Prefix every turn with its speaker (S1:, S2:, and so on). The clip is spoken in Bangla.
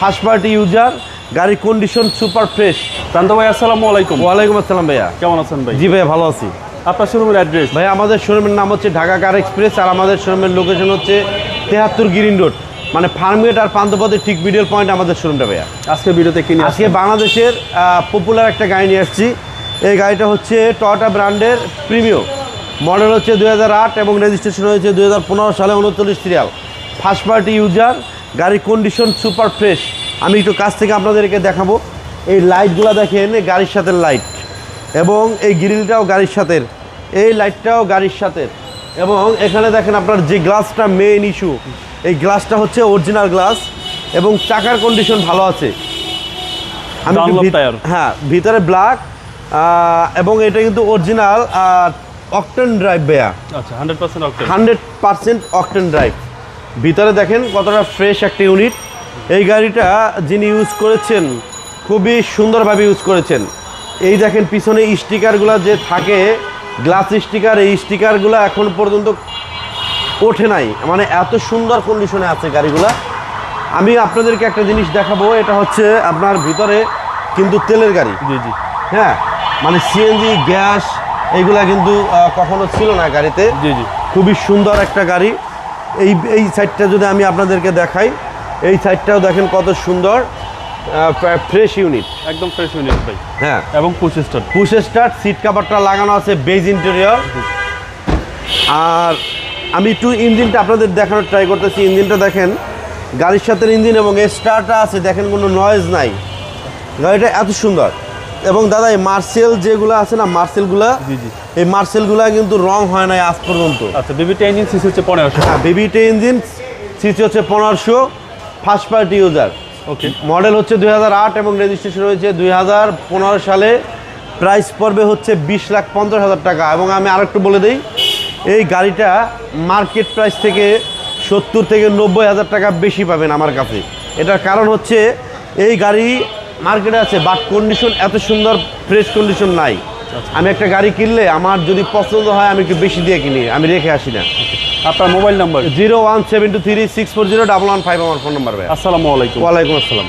S1: ফার্স্ট পার্টি ইউজার গাড়ির কন্ডিশন সুপার ফ্রেশ
S2: প্রান্ত ভাই আসসালামু আলাইকুম।
S1: ওয়ালাইকুম আসসালাম ভাইয়া।
S2: কেমন আছেন ভাই?
S1: জি ভাইয়া ভালো আছি।
S2: আপনার শোরুমের অ্যাড্রেস
S1: ভাই আমাদের শোরুমের নাম হচ্ছে ঢাকা কার এক্সপ্রেস আর আমাদের শোরুমের লোকেশন হচ্ছে তেহাত্তর গ্রিন রোড। মানে ফার্মগেট আর পান্তপথের ঠিক মিডিয়াল পয়েন্ট আমাদের শোরুমটা ভাইয়া।
S2: আজকে ভিডিওতে কিনে
S1: আজকে বাংলাদেশের পপুলার একটা গাড়ি নিয়ে আসছি। এই গাড়িটা হচ্ছে টয়োটা ব্র্যান্ডের প্রিমিও মডেল হচ্ছে দু হাজার আট এবং রেজিস্ট্রেশন হয়েছে দু হাজার পনেরো সালে উনচল্লিশ সিরিয়াল ফার্স্ট পার্টি ইউজার গাড়ির কন্ডিশন সুপার ফ্রেশ আমি একটু কাছ থেকে আপনাদেরকে দেখাবো। এই লাইটগুলো দেখেন গাড়ির সাথে লাইট এবং এই গ্রিলটাও গাড়ির সাথে এই লাইটটাও গাড়ির সাথে এবং এখানে দেখেন আপনার যে গ্লাসটা মেইন ইস্যু এই গ্লাসটা হচ্ছে অরিজিনাল গ্লাস এবং চাকার কন্ডিশন ভালো আছে। আমি। হ্যাঁ ভিতরে ব্ল্যাক এবং এটা কিন্তু অরিজিনাল অকটেন ড্রাইভ বেয়া
S2: আচ্ছা hundred percent octane
S1: hundred percent octane drive ভিতরে দেখেন কতটা ফ্রেশ একটা ইউনিট এই গাড়িটা যিনি ইউজ করেছেন খুবই সুন্দরভাবে ইউজ করেছেন। এই দেখেন পিছনে স্টিকারগুলো যে থাকে গ্লাস স্টিকার এই স্টিকারগুলো এখন পর্যন্ত ওঠে নাই। মানে এত সুন্দর কন্ডিশনে আছে গাড়িগুলা। আমি আপনাদেরকে একটা জিনিস দেখাবো এটা হচ্ছে আপনার ভিতরে কিন্তু তেলের গাড়ি।
S2: জি জি।
S1: হ্যাঁ? মানে সিএনজি গ্যাস এইগুলা কিন্তু কখনো ছিল না গাড়িতে।
S2: জি জি।
S1: খুবই সুন্দর একটা গাড়ি। এই এই সাইডটা যদি আমি আপনাদেরকে দেখাই এই সাইডটাও দেখেন কত সুন্দর ফ্রেশ ইউনিট
S2: একদম ফ্রেশ ইউনিট ভাই।
S1: হ্যাঁ।
S2: এবং push start
S1: push start seat কাভারটা লাগানো আছে বেজ ইন্টেরিয়র আর আমি একটু ইঞ্জিনটা আপনাদের দেখানোর ট্রাই করতেছি। ইঞ্জিনটা দেখেন গাড়ির সাথে ইঞ্জিন এবং স্টারটা আছে দেখেন কোনো নয়েজ নাই। গাড়িটা এত সুন্দর। এবং দাদা এই মার্সেল যেগুলো আছে না মার্সেলগুলা
S2: জি জি।
S1: এই মার্সেলগুলা কিন্তু রং হয় নাই আজ পর্যন্ত।
S2: আচ্ছা বিবিটা ইঞ্জিন সিসি হচ্ছে পনেরোশো।
S1: হ্যাঁ বিবিটি ইঞ্জিন সিসি হচ্ছে পনেরোশো first party user.
S2: Okay.
S1: Model হচ্ছে দুই হাজার আট এবং রেজিস্ট্রেশন হয়েছে দুই হাজার পনেরো সালে। প্রাইস পড়বে হচ্ছে বিশ লাখ পঞ্চাশ হাজার টাকা। এবং আমি আরেকটু বলে দিই এই গাড়িটা মার্কেট প্রাইস থেকে সত্তর থেকে নব্বই হাজার টাকা বেশি পাবেন আমার কাছে। এটার কারণ হচ্ছে এই গাড়ি মার্কেটে আছে বাট কন্ডিশন এত সুন্দর ফ্রেশ কন্ডিশন নাই। আমি একটা গাড়ি কিনলে আমার যদি পছন্দ হয় আমি একটু বেশি দিয়ে কিনি আমি রেখে আসি না।
S2: আপনার mobile number
S1: zero one seven two three six four zero double one five আমার ফোন নাম্বার ভাই
S2: আসসালামু আলাইকুম।
S1: ওয়ালাইকুম আসসালাম।